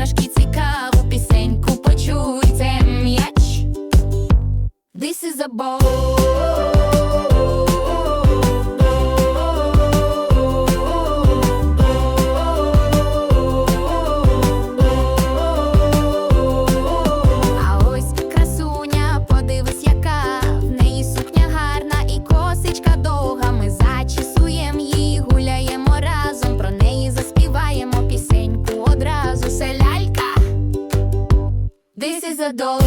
іграшки цікаву пісеньку почуйте м'яч. This is a ball. This is a doll.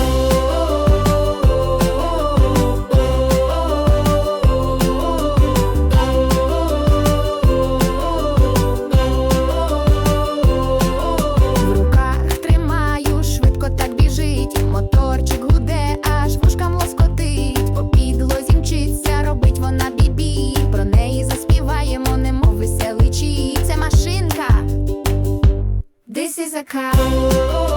This is a car.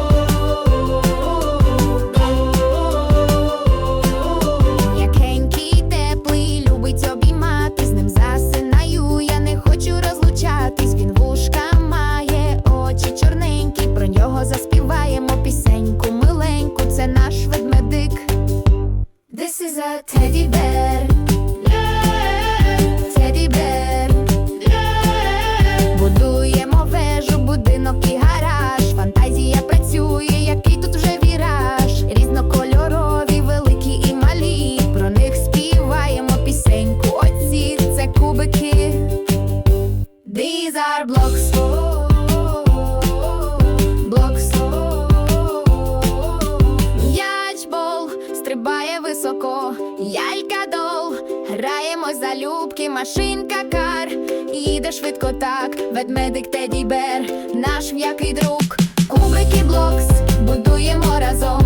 за Теді Бер Теді Бер Будуємо вежу, будинок і гараж. Фантазія працює, який тут вже віраж. Різнокольорові, великі і малі. Про них співаємо пісеньку. Оці це кубики. These are blocks for граємо за любки, машинка кар, їде швидко так, ведмедик Теді Бер, наш м'який друг, кубики блокс, будуємо разом,